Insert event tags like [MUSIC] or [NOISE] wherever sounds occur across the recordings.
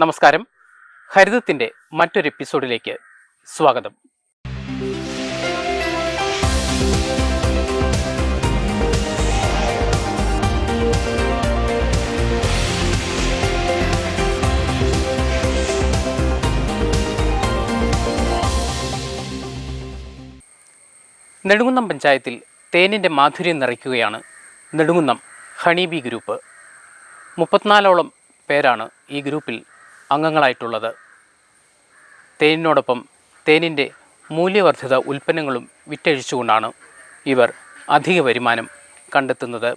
നമസ്കാരം. ഹരിതത്തിന്റെ മറ്റൊരു എപ്പിസോഡിലേക്ക് സ്വാഗതം. നെടുങ്കുന്നം പഞ്ചായത്തിൽ തേനിന്റെ മാധുര്യം നിറയ്ക്കുകയാണ് നെടുങ്കുന്നം ഹണീബി ഗ്രൂപ്പ്. മുപ്പത്തിനാലോളം പേരാണ് ഈ ഗ്രൂപ്പിൽ അംഗങ്ങളായിട്ടുള്ളത്. തേനിനോടൊപ്പം തേനിന്റെ മൂല്യവർദ്ധിത ഉൽപ്പന്നങ്ങളും വിറ്റഴിച്ചുകൊണ്ടാണ് ഇവർ അധിക വരുമാനം കണ്ടെത്തുന്നത്.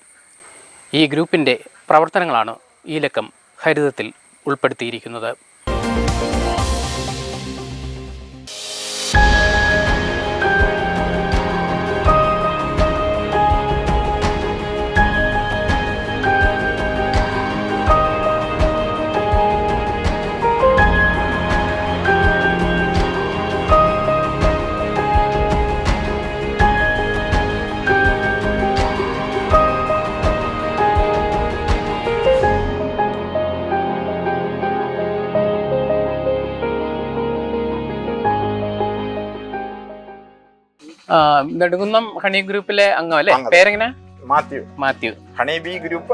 ഈ ഗ്രൂപ്പിന്റെ പ്രവർത്തനങ്ങളാണ് ഈ ലക്കം ഹരിതത്തിൽ ഉൾപ്പെടുത്തിയിരിക്കുന്നത്. ആ, നെടുങ്കുന്നം ഹണി ഗ്രൂപ്പിലെ അംഗം. അല്ലേ പേരെങ്ങനെ? Mathew. Mathew. Honey bee group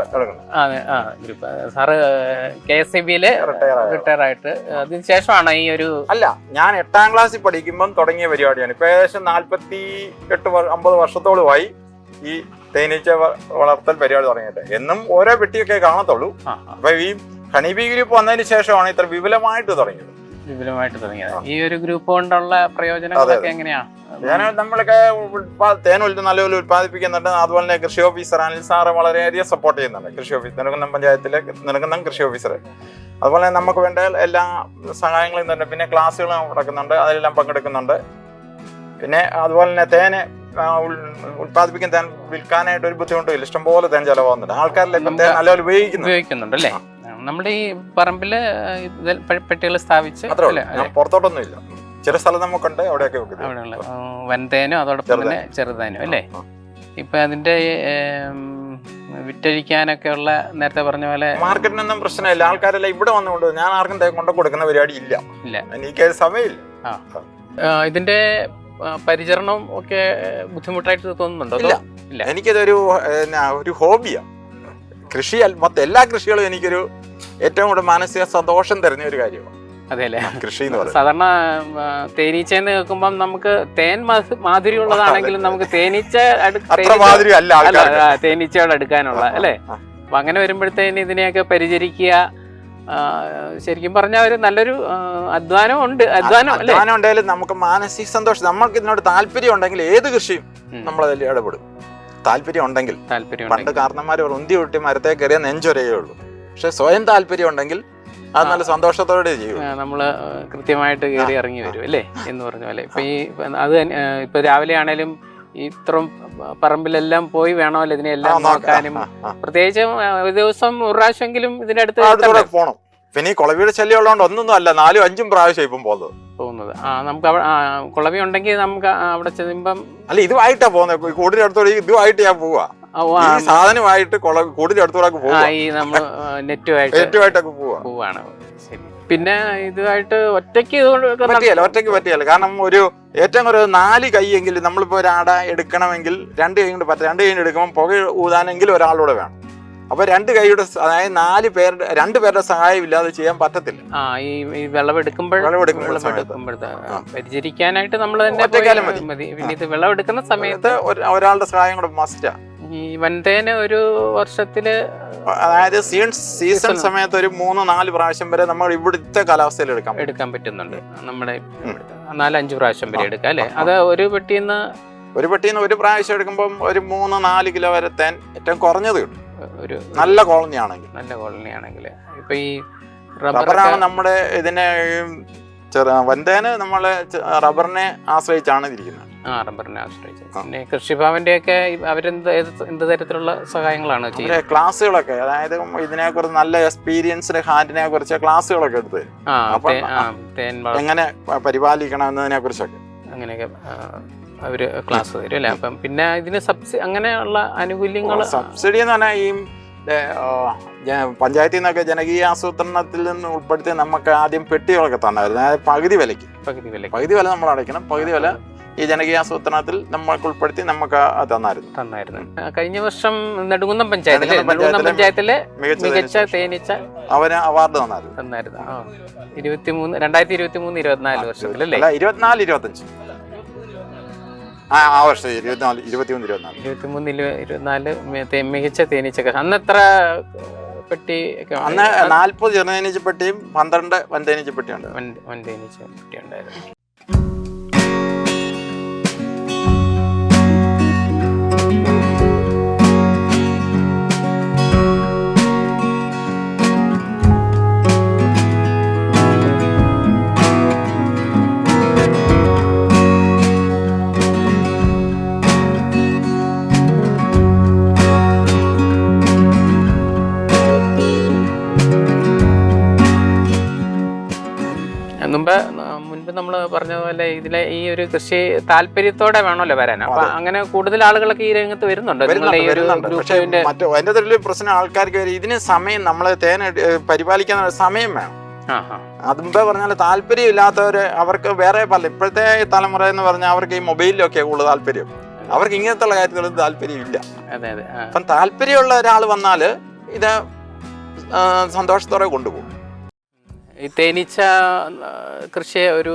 അതെ ആ group. Sir K S E ബിയിൽ റിട്ടയർ ആയിട്ട് അതിന് ശേഷമാണ് ഈ ഒരു അല്ല ഞാൻ എട്ടാം ക്ലാസ്സിൽ പഠിക്കുമ്പം തുടങ്ങിയ പരിപാടിയാണ്. ഇപ്പൊ ഏകദേശം നാല്പത്തി എട്ട് അമ്പത് വർഷത്തോളമായി ഈ തേനീച്ച വളർത്തൽ പരിപാടി തുടങ്ങിയിട്ട്. എന്നും ഓരോ പെട്ടിയൊക്കെ കാണത്തുള്ളൂ. അപ്പൊ ഈ ഹണി ബി ഗ്രൂപ്പ് വന്നതിന് ശേഷമാണ് ഇത്ര വിപുലമായിട്ട് തുടങ്ങിയത്. വിപുലമായിട്ട് തുടങ്ങിയത്. ഈ ഒരു ഗ്രൂപ്പ് കൊണ്ടുള്ള പ്രയോജനങ്ങളൊക്കെ എങ്ങനെയാ? ഞാൻ നമ്മളൊക്കെ തേൻ ഉൽപ്പ നല്ലപോലെ ഉത്പാദിപ്പിക്കുന്നുണ്ട് അതുപോലെ തന്നെ കൃഷി ഓഫീസർ അനിൽ സാറ് വളരെയധികം സപ്പോർട്ട് ചെയ്യുന്നുണ്ട്. കൃഷി ഓഫീസ് നെടുങ്കുന്നം പഞ്ചായത്തിലെ നെടുങ്കുന്നം കൃഷി ഓഫീസർ. അതുപോലെ തന്നെ നമുക്ക് വേണ്ട എല്ലാ സഹായങ്ങളും തന്നെ പിന്നെ ക്ലാസ്സുകൾ നടക്കുന്നുണ്ട്. അതിലെല്ലാം പങ്കെടുക്കുന്നുണ്ട്. പിന്നെ അതുപോലെ തന്നെ തേന് ആ, ഉൽ- ഉൽപ്പാദിപ്പിക്കുന്ന തേൻ വിൽക്കാനായിട്ട് ഒരു ബുദ്ധിമുട്ടും ഇല്ല. ഇഷ്ടംപോലെ തേൻ ചെലവാകുന്നുണ്ട്. ആൾക്കാരിലെല്ലാം തേൻ നല്ലപോലെ ഉപയോഗിക്കുന്നു ഉപയോഗിക്കുന്നുണ്ട് അല്ലേ? നമ്മുടെ ഈ പറമ്പിൽ പെട്ടികൾ സ്ഥാപിച്ച് പുറത്തോട്ടൊന്നും ഇല്ല. ചില സ്ഥലം നമുക്കുണ്ട് അവിടെയൊക്കെ അവിടെയുള്ള വൻതേനും അതോടൊപ്പം തന്നെ ചെറുതേനും അല്ലേ. ഇപ്പൊ അതിന്റെ വിറ്റഴിക്കാനൊക്കെ ഉള്ള നേരത്തെ പറഞ്ഞ പോലെ മാർക്കറ്റിനൊന്നും പ്രശ്നമില്ല. ആൾക്കാരല്ല ഇവിടെ വന്നുകൊണ്ട് ഞാൻ ആർക്കും തേൻ കൊണ്ട് കൊടുക്കുന്ന പരിപാടി ഇല്ല. ഇല്ല. എനിക്ക് സമയമില്ല. ഇതിന്റെ പരിചരണം പരിചരണവും ഒക്കെ ബുദ്ധിമുട്ടായിട്ട് തോന്നുന്നുണ്ടോ? ഇല്ല. ഇല്ല. എനിക്കതൊരു ഒരു ഹോബിയാ. കൃഷി മൊത്തം എല്ലാ കൃഷികളും എനിക്കൊരു ഏറ്റവും കൂടുതൽ മാനസിക സന്തോഷം തരുന്ന ഒരു കാര്യമാണ്. അതെ അല്ലേ കൃഷി എന്ന് പറയുന്നത്. സാധാരണ തേനീച്ച എന്ന് കേൾക്കുമ്പോൾ നമുക്ക് തേൻ മാധുരി ഉള്ളതാണെങ്കിലും നമുക്ക് തേനീച്ച തേനീച്ചയോട് അടുക്കാനുള്ള അല്ലേ. അപ്പൊ അങ്ങനെ വരുമ്പോഴത്തേന് ഇതിനെയൊക്കെ പരിചരിക്കുക ശരിക്കും പറഞ്ഞാൽ ഒരു നല്ലൊരു അധ്വാനം ഉണ്ട് അധ്വാനം അധ്വാനം ഉണ്ടെങ്കിലും നമുക്ക് മാനസിക സന്തോഷം നമുക്ക് ഇതിനോട് താല്പര്യം ഉണ്ടെങ്കിൽ ഏത് കൃഷിയും നമ്മൾ അതിൽ ഇടപെടും. താല്പര്യം ഉണ്ടെങ്കിൽ. താല്പര്യം പണ്ട് കാരണന്മാർ ഉന്തി ഒട്ടി മരത്തെ കയറിയ നെഞ്ചൊരയേ ഉള്ളൂ. പക്ഷെ സ്വയം താല്പര്യം ഉണ്ടെങ്കിൽ അത് നല്ല സന്തോഷത്തോടെ ചെയ്യും. നമ്മൾ കൃത്യമായിട്ട് കയറി ഇറങ്ങി വരും അല്ലേ? എന്ന് പറഞ്ഞ പോലെ. ഇപ്പൊ ഈ അത് ഇപ്പൊ രാവിലെ ആണേലും ഇത്രയും പറമ്പിലെല്ലാം പോയി വേണമല്ലോ ഇതിനെല്ലാം നോക്കാനും. പ്രത്യേകിച്ചും ഒരു ദിവസം ഒരു പ്രാവശ്യമെങ്കിലും ഇതിന്റെ അടുത്ത് പോണം. പിന്നെ ഈ കുളവിയുടെ ശല്യം ഉള്ളതുകൊണ്ട് ഒന്നൊന്നും അല്ല നാലും അഞ്ചും പ്രാവശ്യം ഇപ്പം പോകുന്നത്. പോകുന്നത്. ആ നമുക്ക് കുളവി ഉണ്ടെങ്കിൽ നമുക്ക് അവിടെ ചെല്ലുമ്പം അല്ല ഇതുമായിട്ടാ പോകുന്നത്. കൂടിന്റെ അടുത്തോടെ ഇതുമായിട്ട് ഞാൻ പോവാ. ഈ സാധനമായിട്ട് കൂടുതൽ അടുത്തോടൊക്കെ പോവാണ് പിന്നെ ഇതുമായിട്ട് ഒറ്റയ്ക്ക് ഇതുകൊണ്ട് പറ്റിയല്ല ഒറ്റയ്ക്ക് പറ്റിയല്ല. കാരണം ഒരു ഏറ്റവും ഒരു നാല് കൈയെങ്കിലും നമ്മളിപ്പോ ഒരു ആട എടുക്കണമെങ്കിൽ രണ്ട് കൈ കൊണ്ട് പറ്റും രണ്ട് കൈ എടുക്കുമ്പോൾ പുക ഊതാനെങ്കിൽ ഒരാളൂടെ വേണം. അപ്പൊ രണ്ട് കൈയുടെ അതായത് നാല് പേരുടെ രണ്ട് പേരുടെ സഹായം ഇല്ലാതെ ചെയ്യാൻ പറ്റത്തില്ല. ആ ഈ വിളവെടുക്കുമ്പോൾ വിളവെടുക്കുമ്പോഴത്തെ പരിചരിക്കാനായിട്ട് നമ്മൾ തന്നെ മതി. പിന്നെ ഇത് വിളവെടുക്കുന്ന സമയത്ത് ഒരാളുടെ സഹായം കൂടെ മസ്റ്റാ ഈ വൻതേന ഒരു വർഷത്തിൽ അതായത് സീസൺ സീസൺ. സമയത്ത് ഒരു മൂന്ന് നാല് പ്രാവശ്യം വരെ നമ്മൾ ഇവിടുത്തെ കാലാവസ്ഥയിൽ എടുക്കാം എടുക്കാൻ പറ്റുന്നുണ്ട്. നമ്മുടെ നാലഞ്ച് പ്രാവശ്യം വരെ എടുക്കാം അല്ലെ? അത് ഒരു പെട്ടിന്ന് ഒരു പെട്ടിന്ന് ഒരു പ്രാവശ്യം എടുക്കുമ്പോൾ ഒരു മൂന്ന് നാല് കിലോ വരെ തേൻ ഏറ്റവും കുറഞ്ഞത് കിട്ടും. ഒരു നല്ല കോളനി ആണെങ്കിൽ നല്ല കോളനി ആണെങ്കിൽ ഇപ്പൊ ഈ റബ്ബറാണ് നമ്മുടെ ഇതിനെ ചെറു വൻതേന് നമ്മളെ റബ്ബറിനെ ആശ്രയിച്ചാണ് ഇരിക്കുന്നത് ആ റബ്ബറിനെ ആശ്രയിച്ച്. പിന്നെ കൃഷിഭവന്റെ ഒക്കെ അവരെന്ത് എന്ത് തരത്തിലുള്ള സഹായങ്ങളാണ് ചെയ്യുന്നത്? ക്ലാസ്സുകളൊക്കെ അതായത് ഇതിനെ കുറിച്ച് നല്ല എക്സ്പീരിയൻസ്ഡ് ഹാൻഡിനെ കുറിച്ച് ക്ലാസ്സുകളൊക്കെ എടുത്ത്. എങ്ങനെ പരിപാലിക്കണം എന്നതിനെ കുറിച്ചൊക്കെ. അങ്ങനെയൊക്കെ അവർ ക്ലാസ് തരും അല്ലേ? അപ്പം പിന്നെ ഇതിന് സബ്സി അങ്ങനെയുള്ള ആനുകൂല്യങ്ങൾ സബ്സിഡി എന്ന് പറഞ്ഞാൽ ഈ പഞ്ചായത്തിൽ നിന്നൊക്കെ ജനകീയ ആസൂത്രണത്തിൽ നിന്ന് ഉൾപ്പെടുത്തി നമുക്ക് ആദ്യം പെട്ടികളൊക്കെ തന്നായിരുന്നു അതായത് പകുതി വിലയ്ക്ക്. പകുതി വില പകുതി വില നമ്മൾ അടയ്ക്കണം പകുതി വില ഈ ജനകീയ ആസൂത്രണത്തിൽ നമ്മൾക്ക് ഉൾപ്പെടുത്തി നമുക്ക് തന്നായിരുന്നു. തന്നായിരുന്നു കഴിഞ്ഞ വർഷം നെടുങ്കുന്നം പഞ്ചായത്തിലെ നെടുങ്കുന്നം പഞ്ചായത്തിലെ മികച്ച തേനീച്ച. അവന് അവാർഡ് തന്നായിരുന്നു. തന്നായിരുന്നു. ഇരുപത്തിമൂന്ന് രണ്ടായിരത്തി ഇരുപത്തി മൂന്ന് ഇരുപത്തിനാല് വർഷത്തിലല്ലേ ഇരുപത്തിനാല് ഇരുപത്തഞ്ച് ആ ആ വർഷം ഇരുപത്തിനാല് ഇരുപത്തിമൂന്ന് ഇരുപത്തിനാല്. ഇരുപത്തിമൂന്ന് ഇരു- ഇരുപത്തിനാല് മികച്ച തേനീച്ച അന്ന് എത്ര പെട്ടി അന്ന് നാൽപ്പത് ചെറുതേനീച്ച പെട്ടിയും പന്ത്രണ്ട് വൻതേനീച്ച പെട്ടിയുണ്ട്. വൻ വൻ തേനീച്ച പെട്ടി ഉണ്ടായിരുന്നു മുമ്പ് മുൻപ് നമ്മൾ പറഞ്ഞതുപോലെ പോലെ ഇതിലെ ഈ ഒരു കൃഷി താല്പര്യത്തോടെ വേണമല്ലോ വരാൻ. അപ്പൊ അങ്ങനെ കൂടുതൽ ആളുകളൊക്കെ ഈ രംഗത്ത് വരുന്നുണ്ടോ? ഗ്രൂപ്പിന്റെ അതിന്റെ ഒരു പ്രശ്നം ആൾക്കാർക്ക് വരും ഇതിന് സമയം നമ്മൾ തേൻ പരിപാലിക്കാൻ സമയം വേണം. ആ അതുമ്പേ പറഞ്ഞാൽ താല്പര്യമില്ലാത്തവര് അവർക്ക് വേറെ പല ഇപ്പോഴത്തെ തലമുറ എന്ന് പറഞ്ഞാൽ അവർക്ക് ഈ മൊബൈലിലൊക്കെ കൂടുതൽ താല്പര്യം. അവർക്ക് ഇങ്ങനത്തെ ഉള്ള കാര്യത്തിലൊന്നും താല്പര്യമില്ല. അതെ അതെ. അപ്പം താല്പര്യമുള്ള ഒരാൾ വന്നാൽ ഇത് സന്തോഷത്തോടെ കൊണ്ടുപോകും. ഈ തേനീച്ച കൃഷിയെ ഒരു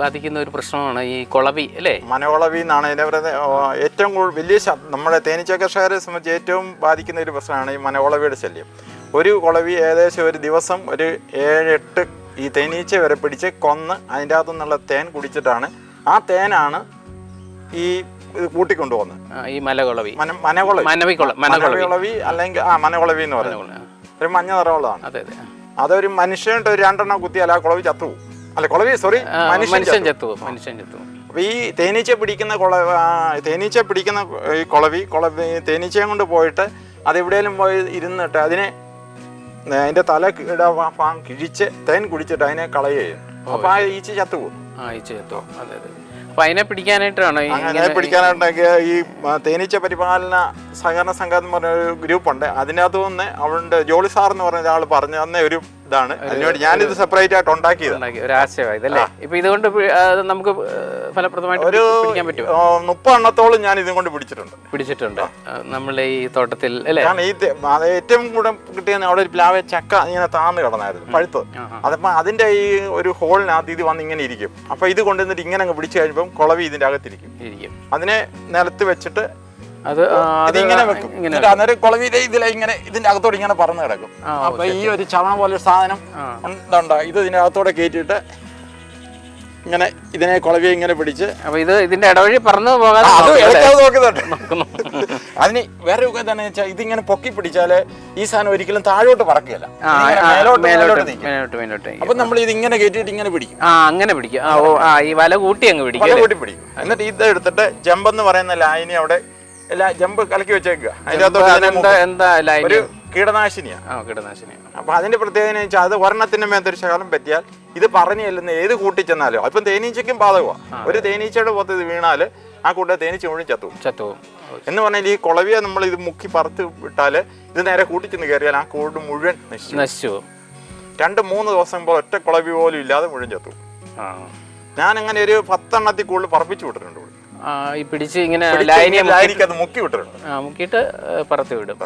ബാധിക്കുന്ന ഒരു പ്രശ്നമാണ് ഈ കൊളവി അല്ലേ? മനകൊളവി എന്നാണ് ഇതിനെ പറയുന്നത്. ഏറ്റവും കൂടുതൽ വലിയ നമ്മുടെ തേനീച്ച കർഷകരെ സംബന്ധിച്ച് ഏറ്റവും ബാധിക്കുന്ന ഒരു പ്രശ്നമാണ് ഈ മനകൊളവിയുടെ ശല്യം. ഒരു കുളവി ഏകദേശം ഒരു ദിവസം ഒരു ഏഴ് എട്ട് ഈ തേനീച്ച വരെ പിടിച്ച് കൊന്ന് അതിന്റെ അകത്തു നിന്നുള്ള തേൻ കുടിച്ചിട്ടാണ് ആ തേനാണ് ഈ ഇത് കൂട്ടിക്കൊണ്ടുപോകുന്നത്. ഈ മലകുളവി. മനകുളവി മനകുളവി അല്ലെങ്കിൽ ആ മനകുളവി എന്ന് പറയുന്നത്. ഒരു മഞ്ഞ നിറമുള്ളതാണ്. അതെ അതെ. അതൊരു മനുഷ്യന്റെ ഒരു രണ്ടെണ്ണം കുത്തിയാൽ ആ കുളവി ചത്തു അല്ല കുളവി സോറി മനുഷ്യൻ ചത്തു മനുഷ്യൻ ചത്തു അപ്പൊ ഈ തേനീച്ച പിടിക്കുന്ന കുള തേനീച്ച പിടിക്കുന്ന ഈ കുളവി കുളവി തേനീച്ചയും കൊണ്ട് പോയിട്ട് അത് എവിടെയെങ്കിലും പോയി ഇരുന്നിട്ട് അതിനെ അതിന്റെ തല കിഴിച്ച് തേൻ കുടിച്ചിട്ട് അതിനെ കളയുകയും അപ്പൊ ആ ഈച്ച ചത്തുപോകും ആ ഈച്ച ചത്തു അതെ അതെ. അപ്പൊ അതിനെ പിടിക്കാനായിട്ടാണോ അങ്ങനെ പിടിക്കാനായിട്ടൊക്കെ ഈ തേനീച്ച പരിപാലന സഹകരണ സംഘം എന്ന് പറഞ്ഞ ഒരു ഗ്രൂപ്പുണ്ട്. അതിനകത്ത് നിന്ന് അവളുടെ ജോളി സാർ എന്ന് പറഞ്ഞ ഒരാൾ പറഞ്ഞു തന്നെ ഒരു ഇതാണ്. അതിനുവേണ്ടി ഞാനിത് സെപ്പറേറ്റ് ആയിട്ട് ഉണ്ടാക്കിയത്. ഒരു ആശയമായി. ഇതല്ലേ? ഇപ്പൊ ഇതുകൊണ്ട് നമുക്ക് ഫലപ്രദമായിട്ട് ഒരു മുപ്പെണ്ണത്തോളം ഞാൻ ഇതും കൊണ്ട് പിടിച്ചിട്ടുണ്ട്. പിടിച്ചിട്ടുണ്ട്. നമ്മളെ ഈ തോട്ടത്തിൽ അല്ലേ? ഈ ഏറ്റവും കൂടെ കിട്ടിയ അവിടെ ഒരു പ്ലാവ് ചക്ക ഇങ്ങനെ താന്ന് കിടന്നായിരുന്നു പഴുത്തത്. ആഹാ. അതപ്പോ അതിന്റെ ഈ ഒരു ഹോളിനകത്ത് ഇത് വന്ന് ഇങ്ങനെ ഇരിക്കും. അപ്പൊ ഇത് കൊണ്ടുവന്നിട്ട് ഇങ്ങനെ അങ്ങ് പിടിച്ചു കഴിയുമ്പോൾ കുളവി ഇതിന്റെ അകത്തിരിക്കും. അതിനെ നിലത്ത് വെച്ചിട്ട് അത് ഇതിങ്ങനെ വെക്കും. ഇങ്ങനെ എന്നിട്ട് അന്നേരം കുളവിയിലെ ഇതിലെ ഇങ്ങനെ ഇതിന്റെ അകത്തോട് ഇങ്ങനെ പറന്ന് കിടക്കും. അപ്പൊ ഈ ഒരു ചവണ പോലെ സാധനം. ഉണ്ടോ ഇത് ഇതിന്റെ അകത്തോടെ കയറ്റിയിട്ട് ഇങ്ങനെ ഇതിനെ കുളവിയെ ഇങ്ങനെ പിടിച്ച് അപ്പൊ ഇത് ഇതിന്റെ ഇടവഴി പറന്നു പോകാതെ അത് നോക്കുന്നുണ്ട്. [LAUGHS] അതിന് വേറെ ഒക്കെ എന്താണെന്ന് വെച്ചാൽ ഇതിങ്ങനെ പൊക്കി പിടിച്ചാൽ ഈ സാധനം ഒരിക്കലും താഴോട്ട് പറക്കുകയല്ല. അപ്പൊ നമ്മൾ ഇത് ഇങ്ങനെ കയറ്റിയിട്ട് ഇങ്ങനെ പിടിക്കും. ആ അങ്ങനെ പിടിക്കും. ഈ വല കൂട്ടി അങ്ങ് പിടിക്കും കൂട്ടി പിടിക്കും. എന്നിട്ട് ഇത് എടുത്തിട്ട് ജമ്പ് എന്ന് പറയുന്ന ലായനി അവിടെ എല്ലാ ജമ്പ് കലക്കി വെച്ചേക്കുക. അപ്പൊ ലൈൻ ഒരു കീടനാശിനിയാണ് ആ കീടനാശിനി അപ്പൊ അതിന്റെ പ്രത്യേകത എന്ന് വെച്ചാൽ അത് ഒരെണ്ണത്തിന്റെ മേത്തൊരു ശകലം പറ്റിയാൽ ഇത് പറഞ്ഞു ചെല്ലുന്ന ഏത് കൂട്ടി ചെന്നാലും തേനീച്ചക്കും തേനീച്ചയ്ക്കും ബാധകമാണ് ഒരു തേനീച്ചയുടെ പുറത്ത് ഇത് വീണാൽ ആ കൂട്ട തേനീച്ച മുഴുവൻ ചത്തു ചത്തു എന്ന് പറഞ്ഞാൽ ഈ കുളവിയെ നമ്മൾ ഇത് മുക്കി പറത്ത് വിട്ടാൽ ഇത് നേരെ കൂട്ടിച്ചെന്ന് കയറിയാൽ ആ കൂട് മുഴുവൻ നശിച്ചു രണ്ട് മൂന്ന് ദിവസം പോലെ ഒറ്റ കുളവി പോലും ഇല്ലാതെ മുഴുവൻ ചത്തു ഞാൻ അങ്ങനെ ഒരു പത്തെണ്ണത്തിൽ കൂടുതൽ പറപ്പിച്ചു വിട്ടിട്ടുണ്ട് ഈ പിടിച്ച് ഇങ്ങനെ മുക്കി വിട്ടിട്ടുണ്ട്. ആ, മുക്കിയിട്ട് പറത്തി വിടും.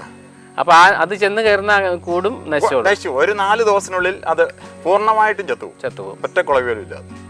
അപ്പൊ ആ അത് ചെന്ന് കയറുന്ന കൂടും നശിച്ചു. ഒരു നാല് ദിവസത്തിനുള്ളിൽ അത് പൂർണമായിട്ടും ചത്തു ചത്തു ചത്തുപോകും. ഒറ്റ ഇല്ലാതെ.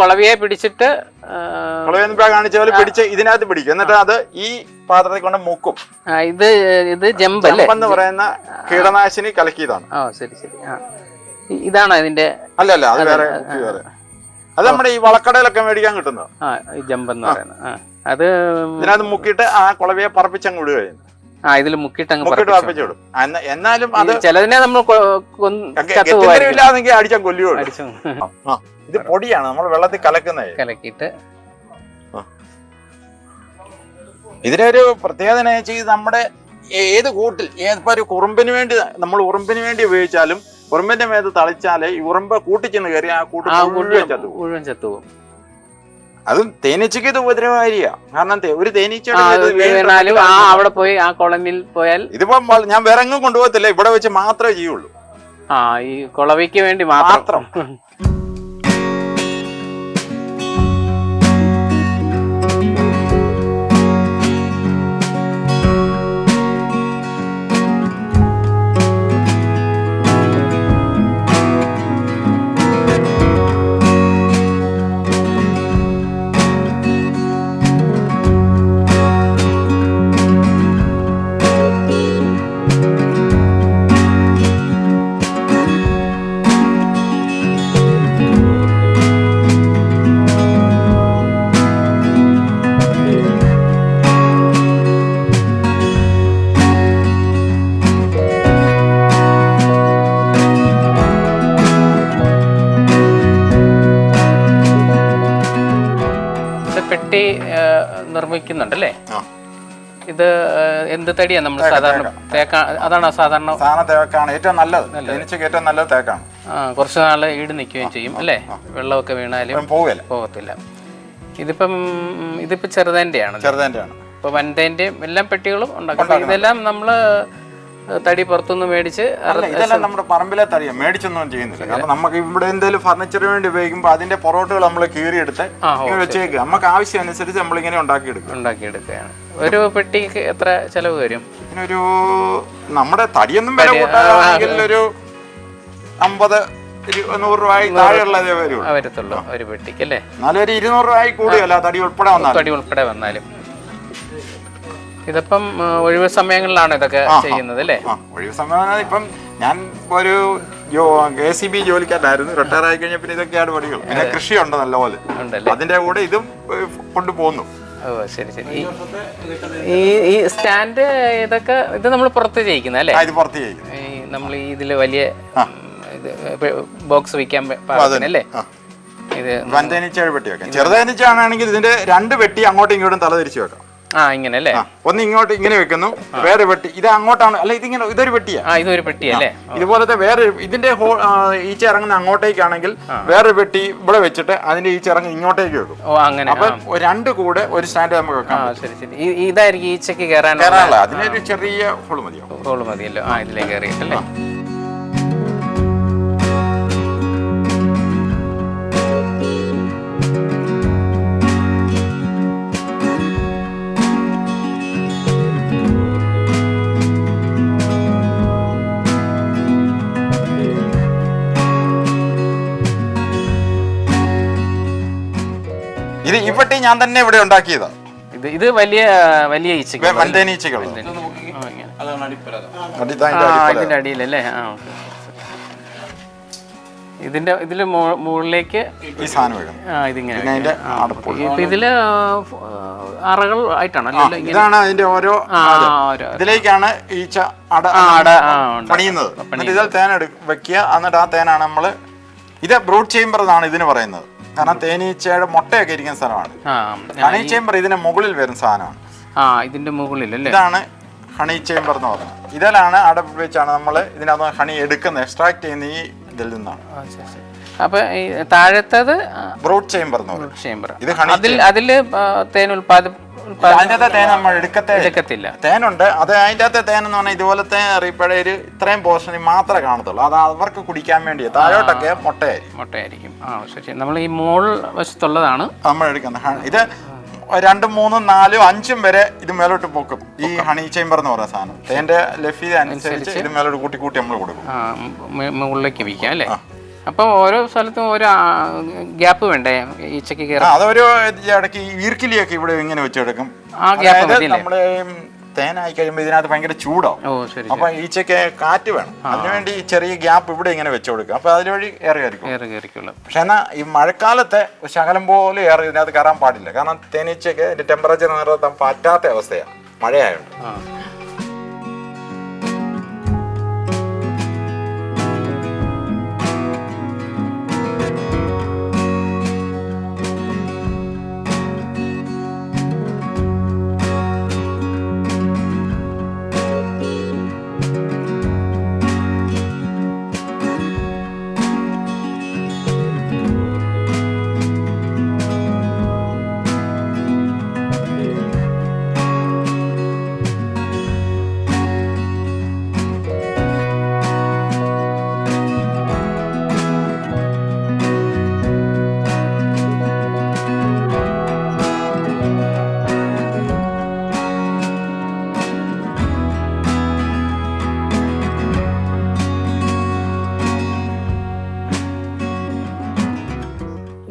കുളവിയെ പിടിച്ചിട്ട് ആ, കുളവി കാണിച്ച പോലെ പിടിച്ച് ഇതിനകത്ത് പിടിക്കും. എന്നിട്ട് അത് ഈ പാത്രത്തിൽ കൊണ്ട് മുക്കും. ഇത് ഇത് ജമ്പ് എന്ന് പറയുന്ന കീടനാശിനി കലക്കിയതാണ്. ഓ ശരി ശരി. ഇതാണോ ഇതിന്റെ? അല്ല അല്ല അത് വേറെ അത് നമ്മുടെ ഈ വളക്കടയിലൊക്കെ മേടിക്കാൻ കിട്ടുന്നത്. ജമ്പ് എന്ന് പറയുന്നത്. അത് ഇതിനകത്ത് മുക്കിയിട്ട് ആ കുളവിയെ പറപ്പിച്ചങ്ങ് വിടുകയും ആ ഇതിൽ മുക്കിട്ട് അങ്ങ് മുക്കിട്ട് പറപ്പിച്ചു. വിടും അന്ന- എന്നാലും അത് ചിലതിനെ നമ്മൾ കൊ- കൊന്ന് ചത്തു ഗത്യന്തരം പോകാതിരിക്കും. അടിച്ചാൽ കൊല്ലുകയുള്ളൂ. അടിച്ചു. ഇത് പൊടിയാണ്. നമ്മൾ വെള്ളത്തിൽ കലക്കുന്നത്. കലക്കിയിട്ട് ഇതിനൊരു പ്രത്യേകത എന്ന് വെച്ചാൽ നമ്മുടെ ഏത് കൂട്ടിൽ ഇപ്പൊ ഒരു കുറുമ്പിന് വേണ്ടി നമ്മൾ ഉറുമ്പിന് വേണ്ടി ഉപയോഗിച്ചാലും ഉറുമ്പിന്റെ മേത്ത് തളിച്ചാലേ ഈ ഉറുമ്പ് കൂട്ടിച്ചെന്ന് കയറി ആ കൂട്ട് ആ മുഴുവൻ ചത്തു പോകും. മുഴുവൻ ചത്തുപോകും. അതും തേനീച്ചയ്ക്ക് ഇത് ഉപദ്രവകാരിയാ കാരണം ഒരു വീണാലും ആ അവിടെ പോയി ആ കുളമിൽ പോയാൽ ഇതിപ്പോ ഞാൻ വേറെ എങ്ങും കൊണ്ടുപോകത്തില്ല ഇവിടെ വെച്ച് മാത്രമേ ചെയ്യുള്ളൂ. ആ ഈ കുളവിക്ക് വേണ്ടി മാത്രം. [LAUGHS] നിർമ്മിക്കുന്നുണ്ടല്ലേ. ഇത് എന്ത് തടിയാ നമ്മൾ സാധാരണ തേക്കാ അതാണോ സാധാരണ? സാധാരണ തേക്കാണ്. ഏറ്റവും നല്ലത്. ഏറ്റവും നല്ലത് തേക്കാണ്. കുറച്ച് നാൾ ഈട് നിൽക്കുകയും ചെയ്യും അല്ലേ? വെള്ളമൊക്കെ വീണാലും പോകത്തില്ല. ഇതിപ്പം ഇതിപ്പോ ചെറുതേന്റെയാണ്. ചെറുതേന്റെ ആണ് ഇപ്പൊ വൻതേന്റെയും എല്ലാം പെട്ടികളും ഉണ്ടാക്കും ഇതെല്ലാം നമ്മൾ തടി പുറത്തുനിന്ന് മേടിച്ച് ഇതെല്ലാം നമ്മുടെ പറമ്പിലെ തടിയാണ് മേടിച്ചൊന്നും ചെയ്യുന്നില്ല. കാരണം നമുക്ക് ഇവിടെ എന്തെങ്കിലും ഫർണിച്ചറിന് വേണ്ടി ഉപയോഗിക്കുമ്പോൾ അതിന്റെ പൊറോട്ടുകൾ നമ്മൾ കീറിയെടുത്ത് വെച്ചേക്കുക നമുക്ക് ആവശ്യം അനുസരിച്ച് നമ്മൾ ഇങ്ങനെ ഉണ്ടാക്കിയെടുക്കും. ഉണ്ടാക്കിയെടുക്കുകയാണ്. ഒരു പെട്ടിക്ക് എത്ര ചെലവ് വരും? ഇതിനൊരു നമ്മുടെ തടിയൊന്നും വില കൂട്ടാണെങ്കിൽ ഒരു അമ്പത് നൂറ് രൂപ താഴെയുള്ളതേ വരത്തുള്ളൂ. ഒരു പെട്ടിക്ക് അല്ലേ എന്നാലും ഒരു ഇരുന്നൂറ് രൂപ കൂടുതലല്ല തടി ഉൾപ്പെടെ വന്നാൽ തടി ഉൾപ്പെടെ വന്നാലും. ഇതിപ്പം ഒഴിവ് സമയങ്ങളിലാണ് ഇതൊക്കെ ചെയ്യുന്നത് അല്ലേ? ഒഴിവ് സമയം ഇപ്പം ഞാൻ ഒരു കെ സി ബി ജോലിക്കാരായിരുന്നു റിട്ടയർ ആയി കഴിഞ്ഞ പിന്നെ ഇതൊക്കെയാണ് പണികൾ. പിന്നെ കൃഷിയുണ്ട് നല്ലപോലെ. അതിന്റെ കൂടെ ഇതും കൊണ്ടുപോകുന്നു ഓ ശരി ശരി. ഈ- സ്റ്റാൻഡ് ഇതൊക്കെ ഇത് നമ്മൾ പുറത്ത് ചെയ്യിക്കുന്നത് അല്ലേ? ഇത് പുറത്ത് ചെയ്യും ഈ നമ്മൾ ഈ ഇതിൽ വലിയ ബോക്സ് വെക്കാൻ പാകത്തിനല്ലേ. ഇത് വൻതേനീച്ചയുടെ പെട്ടി വെക്കാം. ചെറുതേനീച്ചയാണെങ്കിൽ ഇതിന്റെ രണ്ട് വെട്ടി അങ്ങോട്ടും ഇങ്ങോട്ടും തല തിരിച്ചു വെക്കാം. ആ ഇങ്ങനെ അല്ലേ ഒന്ന് ഇങ്ങോട്ട് ഇങ്ങനെ വെക്കുന്നു. വേറെ വെട്ടി. ഇത് അങ്ങോട്ടാണ്. അല്ല ഇതിങ്ങനെ ഇതൊരു വെട്ടിയാ. ആ ഇതൊരു പെട്ടിയല്ലേ ഇതുപോലത്തെ വേറെ ഇതിന്റെ ഹോ ഈച്ച ഇറങ്ങുന്ന അങ്ങോട്ടേക്കാണെങ്കിൽ വേറെ വെട്ടി ഇവിടെ വെച്ചിട്ട് അതിന്റെ ഈച്ച ഇറങ്ങി ഇങ്ങോട്ടേക്ക് വെക്കും. ഓ അങ്ങനെ. അപ്പൊ രണ്ട് കൂടെ ഒരു സ്റ്റാൻഡ് നമുക്ക് വെക്കാം ശരി ശരി. ഇതായിരിക്കും ഈച്ചക്ക് കയറാനുള്ള അതിനൊരു ചെറിയ ഹോൾ മതിയോ ഹോൾ മതിയല്ലോ. ആ ഇതിലേക്ക് കയറിയിട്ടല്ലേ? ഇത് ഞാൻ തന്നെ ഇവിടെ ഉണ്ടാക്കിയതാ. ഇത് ഇത് വലിയ വലിയ ഈച്ചകൾ അതിന്റെ അടിപ്പല. ഇതിന്റെ അടിയിലല്ലേ? ആ ഓക്കെ ഇതിന്റെ ഇതിൽ മുകളിലേക്ക് ഈ സാധനം വെക്കണം ആ ഇതിങ്ങനെ ഇപ്പൊ ഇതിൽ അറകൾ ആയിട്ടാണോ അല്ലല്ലോ ഇതാണ് അതിന്റെ ഓരോ. ഇതിലേക്കാണ് ഈച്ച അട ആ, അട പണിയുന്നത്. എന്നിട്ട് ഇതിൽ തേൻ വെക്കുക. എന്നിട്ട് ആ തേനാണ് നമ്മൾ ഇത് ബ്രൂട്ട് ചേംബർ എന്നാണ് ഇതിന് പറയുന്നത്. കാരണം തേനീച്ചയുടെ മുട്ടയൊക്കെ ഇരിക്കുന്ന സ്ഥലമാണ്. ഹണി ചേംബർ ഇതിന് മുകളിൽ വരുന്ന സാധനമാണ്. ആ ഇതിന്റെ മുകളിൽ അല്ലേ? ഇതാണ് ഹണി ചേംബർ എന്ന് പറയുന്നത്. ഇതിലാണ് അടപ്പ് വെച്ചാണ് നമ്മൾ ഇതിനകത്ത് ഹണി എടുക്കുന്നത് എക്സ്ട്രാക്ട് ചെയ്യുന്ന ഈ ഇതിൽ നിന്നാണ്. അപ്പൊ താഴത്തത് ബ്രൂട്ട് ചേംബർ എന്ന് ചേംബർ ഇത് അതിൽ അതിൽ തേൻ ഉൽപാദി അതിന്റെ അകത്തെ തേൻ നമ്മൾ എടുക്കത്തെ എടുക്കത്തില്ല. തേനുണ്ട്. അത് അതിന്റെ അകത്തെ തേൻ എന്ന് പറഞ്ഞാൽ ഇതുപോലത്തെ റീപ്പഴയിൽ ഇത്രയും പോർഷനിൽ മാത്രമേ കാണത്തുള്ളൂ. അത് അവർക്ക് കുടിക്കാൻ വേണ്ടി. താഴോട്ടൊക്കെ മുട്ടയായിരിക്കും. മുട്ടയായിരിക്കും. ആ ശരി നമ്മൾ ഈ മോൾ വശത്തുള്ളതാണ്. നമ്മൾ എടുക്കുന്നത് ഇത് രണ്ടും മൂന്നും നാലും അഞ്ചും വരെ ഇത് മേലോട്ട് പൊക്കും. ഈ ഹണി ചേംബർ എന്ന് പറയുന്ന സാധനം. തേന്റെ ലഭ്യത അനുസരിച്ച് ഇത് മേലോട്ട് കൂട്ടി കൂട്ടി നമ്മൾ കൊടുക്കും. മുകളിലേക്ക് വിൽക്കാം അല്ലേ? അപ്പം ഓരോ സ്ഥലത്തും ഓരോ ഗ്യാപ്പ് വേണ്ടേ? ഈച്ചക്ക് കയറി അതൊരു ഇടയ്ക്ക് ഈർക്കിലിയൊക്കെ ഇവിടെ ഇങ്ങനെ വെച്ചെടുക്കും ആ ഗ്യാപ്പ് ഉം, തേനായി കഴിയുമ്പോൾ ഇതിനകത്ത് ഭയങ്കര ചൂടാവും. അപ്പൊ ഈച്ചയ്ക്ക് കാറ്റ് വേണം. അതിനുവേണ്ടി ചെറിയ ഗ്യാപ്പ് ഇവിടെ ഇങ്ങനെ വെച്ച് കൊടുക്കുക. അപ്പൊ അതിനുവഴി ഏറിയായിരിക്കും പക്ഷെ എന്നാൽ ഈ മഴക്കാലത്തെ ശകലം പോലും ഏറെ ഇതിനകത്ത് കയറാൻ പാടില്ല. കാരണം തേനീച്ചയ്ക്ക് ഇതിന്റെ ടെമ്പറേച്ചർ നിലനിർത്താൻ പറ്റാത്ത അവസ്ഥയാണ് മഴയായതുകൊണ്ട്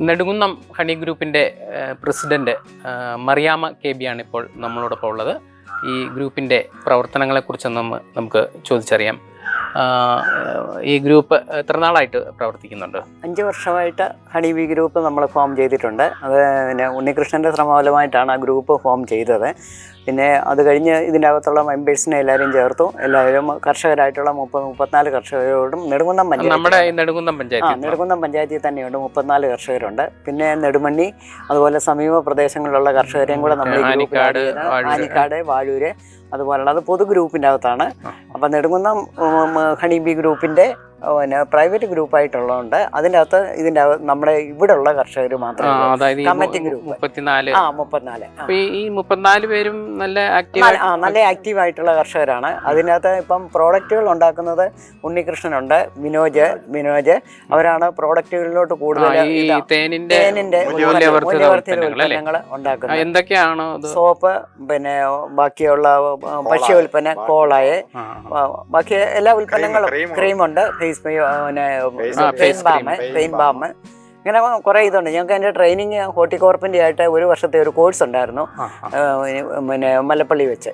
നെടുങ്കുന്നം ഹണി ഗ്രൂപ്പിന്റെ പ്രസിഡന്റ് മറിയാമ കെ ബി ആണ് ഇപ്പോൾ നമ്മളോടൊപ്പം ഉള്ളത്. ഈ ഗ്രൂപ്പിന്റെ പ്രവർത്തനങ്ങളെക്കുറിച്ച് നമ്മൾ നമുക്ക് ചോദിച്ചറിയാം. ഈ ഗ്രൂപ്പ് എത്ര നാളായിട്ട് പ്രവർത്തിക്കുന്നുണ്ട്? അഞ്ച് വർഷമായിട്ട് ഹണി ബി ഗ്രൂപ്പ് നമ്മൾ ഫോം ചെയ്തിട്ടുണ്ട്. അത് പിന്നെ ഉണ്ണികൃഷ്ണന്റെ ശ്രമഫലമായിട്ടാണ് ആ ഗ്രൂപ്പ് ഫോം ചെയ്തത്. പിന്നെ അത് കഴിഞ്ഞ് ഇതിന്റെ അകത്തുള്ള മെമ്പേഴ്സിനെ എല്ലാവരും ചേർത്തു. എല്ലാവരും കർഷകരായിട്ടുള്ള മുപ്പത് മുപ്പത്തിനാല് കർഷകരോടും നെടുങ്കുന്നം നമ്മുടെ പഞ്ചായത്ത് ഈ നെടുങ്കുന്നം ആ പഞ്ചായത്ത് നെടുങ്കുന്നം പഞ്ചായത്തിൽ തന്നെയുണ്ട് മുപ്പത്തിനാല് കർഷകരുണ്ട്. പിന്നെ നെടുമണ്ണി അതുപോലെ സമീപ പ്രദേശങ്ങളിലുള്ള കർഷകരെയും കൂടെ നമ്മൾ ആനിക്കാട്, വാഴൂര്. ആനിക്കാട് വാഴൂര് അതുപോലുള്ള അത് പൊതു ഗ്രൂപ്പിന്റെ അകത്താണ്. അപ്പം നെടുങ്കുന്നം ഹണി ബി ഗ്രൂപ്പിന്റെ പിന്നെ പ്രൈവറ്റ് ഗ്രൂപ്പായിട്ടുള്ളതുകൊണ്ട് അതിന്റെ അകത്ത് ഇതിന്റെ അകത്ത് നമ്മുടെ ഇവിടെ ഉള്ള. കർഷകർ മാത്രമേ. Committee group. മുപ്പത്തിനാല്. ആ മുപ്പത്തിനാല്. ഈ- മുപ്പത്തിനാല് പേരും നല്ല ആക്റ്റീവ് നല്ല- ആ നല്ല ആക്റ്റീവ് ആയിട്ടുള്ള കർഷകരാണ്. അതിനകത്ത് ഇപ്പം പ്രോഡക്റ്റുകൾ ഉണ്ടാക്കുന്നത് ഉണ്ണികൃഷ്ണനുണ്ട് വിനോജ് വിനോജ്. അവരാണ് പ്രോഡക്റ്റുകളിലോട്ട് കൂടുതൽ ഈ തേനിന്റെ ഉൽപ്പന്നങ്ങൾ ഉണ്ടാക്കുന്നത്. എന്തൊക്കെയാണ് സോപ്പ് പിന്നെ ബാക്കിയുള്ള ഭക്ഷ്യ ഉൽപ്പന്ന കോളായ. ബാക്കി എല്ലാ ഉൽപ്പന്നങ്ങളും ക്രീം ഉണ്ട്. ക്രീമുണ്ട് ഫേസ് പിന്നെ ആ, ബാം പെയിൻ ബാം ഇങ്ങനെ കുറേ ഇതുണ്ട്. ഞങ്ങൾക്ക് എന്റെ ട്രെയിനിങ് ഹോർട്ടികോർപ്പിന്റെ ആയിട്ട് ഒരു വർഷത്തെ ഒരു കോഴ്സ് ഉണ്ടായിരുന്നു. പിന്നെ മല്ലപ്പള്ളി വെച്ച്.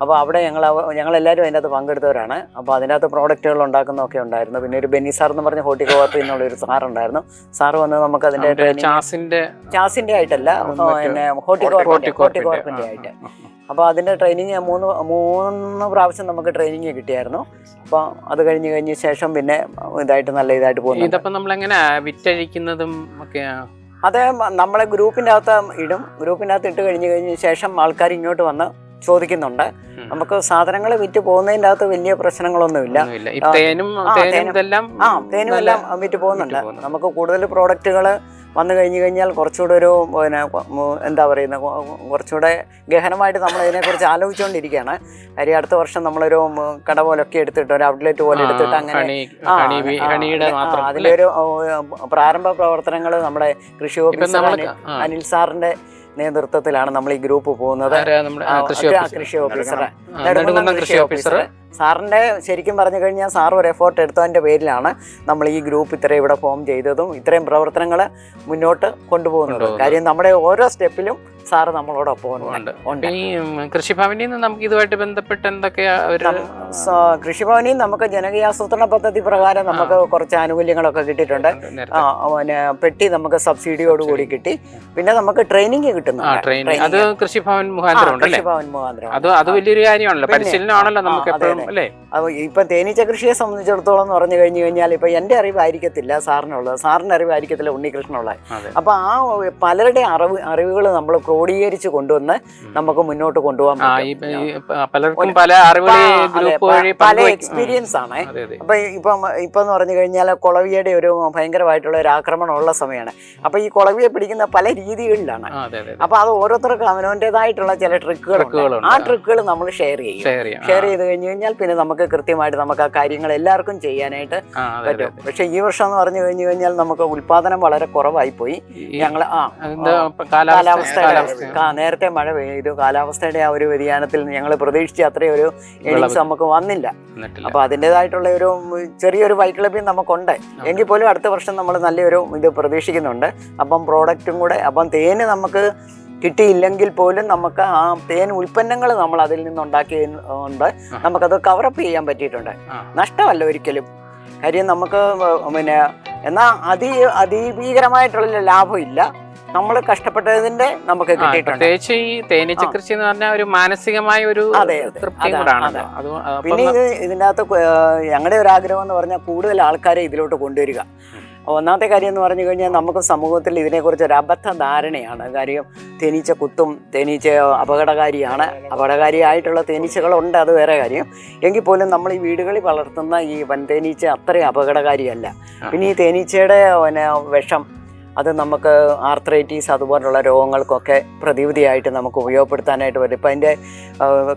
അപ്പോൾ അവിടെ ഞങ്ങൾ ഞങ്ങളെല്ലാവരും അതിന്റെ അകത്ത് പങ്കെടുത്തവരാണ്. അപ്പോൾ അതിനകത്ത് പ്രോഡക്റ്റുകൾ ഉണ്ടാക്കുന്നതൊക്കെ ഉണ്ടായിരുന്നു. പിന്നെ ഒരു ബെന്നി സാർ എന്ന് പറഞ്ഞ ഹോർട്ടികോർപ്പ് എന്നുള്ള ഒരു സാറുണ്ടായിരുന്നു സാർ വന്ന് നമുക്ക് അതിന്റെ ചാസിന്റെ ആയിട്ടല്ല പിന്നെ ഹോർട്ടികോർപ്പിന്റെ ഹോർട്ടികോർപ്പിന്റെ. ആയിട്ട്. അപ്പോൾ അതിന്റെ ട്രെയിനിങ് മൂന്ന് മൂന്ന് പ്രാവശ്യം നമുക്ക് ട്രെയിനിങ് കിട്ടിയായിരുന്നു. അപ്പോൾ അത് കഴിഞ്ഞ് കഴിഞ്ഞ ശേഷം പിന്നെ ഇതായിട്ട് നല്ല ഇതായിട്ട് പോകുന്നു ഇതപ്പം നമ്മളെങ്ങനെ വിറ്റഴിക്കുന്നതും ഒക്കെ അത് നമ്മളെ ഗ്രൂപ്പിന്റെ അകത്ത് ഇടും. ഗ്രൂപ്പിന്റെ അകത്ത് ഇട്ട് കഴിഞ്ഞ് കഴിഞ്ഞ ശേഷം ആൾക്കാർ ഇങ്ങോട്ട് വന്ന് ചോദിക്കുന്നുണ്ട്. നമുക്ക് സാധനങ്ങൾ വിറ്റ് പോകുന്നതിന്റെ അകത്ത് വലിയ പ്രശ്നങ്ങളൊന്നുമില്ല. തേനും എല്ലാം വിറ്റ് പോകുന്നുണ്ട്. നമുക്ക് കൂടുതൽ പ്രോഡക്റ്റുകൾ വന്നു കഴിഞ്ഞ് കഴിഞ്ഞാൽ കുറച്ചുകൂടെ ഒരു പിന്നെ എന്താ പറയുന്നത് കുറച്ചുകൂടെ ഗഹനമായിട്ട് നമ്മൾ ഇതിനെക്കുറിച്ച് ആലോചിച്ചുകൊണ്ടിരിക്കുകയാണ് കാര്യം അടുത്ത വർഷം നമ്മളൊരു കട പോലൊക്കെ എടുത്തിട്ട് ഒരു ഔട്ട്ലെറ്റ് പോലെ എടുത്തിട്ട് അങ്ങനെ? അതിലൊരു പ്രാരംഭ പ്രവർത്തനങ്ങൾ നമ്മുടെ കൃഷി ഓഫീസർ അനിൽ- സാറിന്റെ സാറിന്റെ നേതൃത്വത്തിലാണ് നമ്മൾ ഈ ഗ്രൂപ്പ് പോകുന്നത്. കൃഷി ഓഫീസർ? കൃഷി ഓഫീസർ സാറിന്റെ ശരിക്കും പറഞ്ഞു കഴിഞ്ഞാൽ സാർ ഒരു എഫേർട്ട് എടുത്തതിന്റെ പേരിലാണ് നമ്മൾ ഈ ഗ്രൂപ്പ് ഇത്രയും ഇവിടെ ഫോം ചെയ്തതും ഇത്രയും പ്രവർത്തനങ്ങൾ മുന്നോട്ട് കൊണ്ടുപോകുന്നുണ്ട് കൊണ്ടുപോകുന്നത്. കാര്യം നമ്മുടെ ഓരോ സ്റ്റെപ്പിലും സാറ് നമ്മളോടൊപ്പം ഈ കൃഷിഭവനിൽ നിന്ന് നമുക്ക് ഇതുമായിട്ട് ബന്ധപ്പെട്ട് എന്തൊക്കെയാ നമുക്ക് കൃഷിഭവനിൽ നമുക്ക് ജനകീയാസൂത്രണ പദ്ധതി പ്രകാരം നമുക്ക് കുറച്ച് ആനുകൂല്യങ്ങളൊക്കെ കിട്ടിയിട്ടുണ്ട്. പിന്നെ പെട്ടി നമുക്ക് സബ്സിഡിയോട് കൂടി കിട്ടി. പിന്നെ നമുക്ക് ട്രെയിനിങ് കിട്ടുന്നുണ്ട്. അത് കൃഷിഭവൻ മുഖാന്തരം അത് അത് വലിയൊരു കാര്യമാണല്ലോ. പരിശീലനമാണല്ലോ നമുക്ക് എപ്പോഴും അതെ. അല്ലേ? അപ്പോൾ ഇപ്പം തേനീച്ച കൃഷിയെ സംബന്ധിച്ചിടത്തോളം എന്ന് പറഞ്ഞു കഴിഞ്ഞു കഴിഞ്ഞാൽ ഇപ്പം എന്റെ അറിവായിരിക്കത്തില്ല സാറിനുള്ളത് സാറിന്റെ അറിവായിരിക്കത്തില്ല ഉണ്ണികൃഷ്ണനുള്ളത് അപ്പോൾ ആ പലരുടെ അറിവ് അറിവുകൾ നമ്മൾ ക്രോഡീകരിച്ച് കൊണ്ടുവന്ന് നമുക്ക് മുന്നോട്ട് കൊണ്ടുപോകാൻ പലർക്കും പല അറിവുകൾ പല എക്സ്പീരിയൻസ് ആണ്. അപ്പം ഇപ്പം ഇപ്പം എന്ന് പറഞ്ഞു കഴിഞ്ഞാൽ കുളവിയുടെ ഒരു ഭയങ്കരമായിട്ടുള്ള ഒരു ആക്രമണമുള്ള സമയമാണ് അപ്പോൾ ഈ കുളവിയെ പിടിക്കുന്ന പല രീതികളിലാണ്. അപ്പോൾ അത് ഓരോരുത്തർക്കും അവനവന്റെതായിട്ടുള്ള ചില ട്രിക്കുകളുണ്ട്. ആ ട്രിക്കുകൾ നമ്മൾ ഷെയർ ചെയ്യാം. ഷെയർ ചെയ്ത് കഴിഞ്ഞു കഴിഞ്ഞാൽ പിന്നെ നമുക്ക് കൃത്യമായിട്ട് നമുക്ക് ആ കാര്യങ്ങൾ എല്ലാവർക്കും ചെയ്യാനായിട്ട് പറ്റും. പക്ഷെ ഈ വർഷം എന്ന് പറഞ്ഞു കഴിഞ്ഞു കഴിഞ്ഞാൽ നമുക്ക് ഉൽപാദനം വളരെ കുറവായി പോയി ഞങ്ങൾ ആ കാലാവസ്ഥ നേരത്തെ മഴ പെയ്തു. കാലാവസ്ഥയുടെ ആ ഒരു വ്യതിയാനത്തിൽ ഞങ്ങൾ പ്രതീക്ഷിച്ച അത്രയും ഒരു നമുക്ക് വന്നില്ല. അപ്പൊ അതിന്റെതായിട്ടുള്ള ഒരു ചെറിയൊരു വൈക്ലഭ്യം നമുക്കുണ്ട്. എങ്കിൽ പോലും അടുത്ത വർഷം നമ്മൾ നല്ലൊരു ഇത് പ്രതീക്ഷിക്കുന്നുണ്ട്. അപ്പം പ്രോഡക്റ്റും കൂടെ അപ്പം തേന് നമുക്ക് കിട്ടിയില്ലെങ്കിൽ പോലും നമുക്ക് ആ തേൻ ഉൽപ്പന്നങ്ങൾ നമ്മൾ അതിൽ നിന്നുണ്ടാക്കിയുണ്ട് നമുക്കത് കവറപ്പ് ചെയ്യാൻ പറ്റിയിട്ടുണ്ട്. നഷ്ടമല്ല ഒരിക്കലും. കാര്യം നമുക്ക് പിന്നെ എന്നാൽ അതി അതിഭീകരമായിട്ടുള്ള ലാഭമില്ല ഇല്ല. നമ്മൾ കഷ്ടപ്പെട്ടതിന്റെ നമുക്ക് കിട്ടിയിട്ടുണ്ട്. പ്രത്യേകിച്ച് ഈ തേനീച്ച കൃഷി എന്ന് പറഞ്ഞാൽ ഒരു മാനസികമായ ഒരു പിന്നെ ഇത് ഇതിന്റെ അകത്ത് ഞങ്ങളുടെ ഒരു ആഗ്രഹം എന്ന് പറഞ്ഞാൽ കൂടുതൽ ആൾക്കാരെ ഇതിലോട്ട് കൊണ്ടുവരിക. ഒന്നാമത്തെ കാര്യം എന്ന് പറഞ്ഞു കഴിഞ്ഞാൽ നമുക്ക് സമൂഹത്തിൽ ഇതിനെക്കുറിച്ച് ഒരു അബദ്ധ ധാരണയാണ് കാര്യം തേനീച്ച കുത്തും തേനീച്ച അപകടകാരിയാണ്. അപകടകാരിയായിട്ടുള്ള തേനീച്ചകളുണ്ട് അത് വേറെ കാര്യം. എങ്കിൽ പോലും നമ്മൾ ഈ വീടുകളിൽ വളർത്തുന്ന ഈ വൻ തേനീച്ച അത്രയും അപകടകാരിയല്ല. പിന്നെ പിന്നെ ഈ തേനീച്ചയുടെ പിന്നെ വിഷം അത് നമുക്ക് ആർത്രൈറ്റീസ് അതുപോലുള്ള രോഗങ്ങൾക്കൊക്കെ പ്രതിവിധിയായിട്ട് നമുക്ക് ഉപയോഗപ്പെടുത്താനായിട്ട് വരും ഇപ്പം അതിന്റെ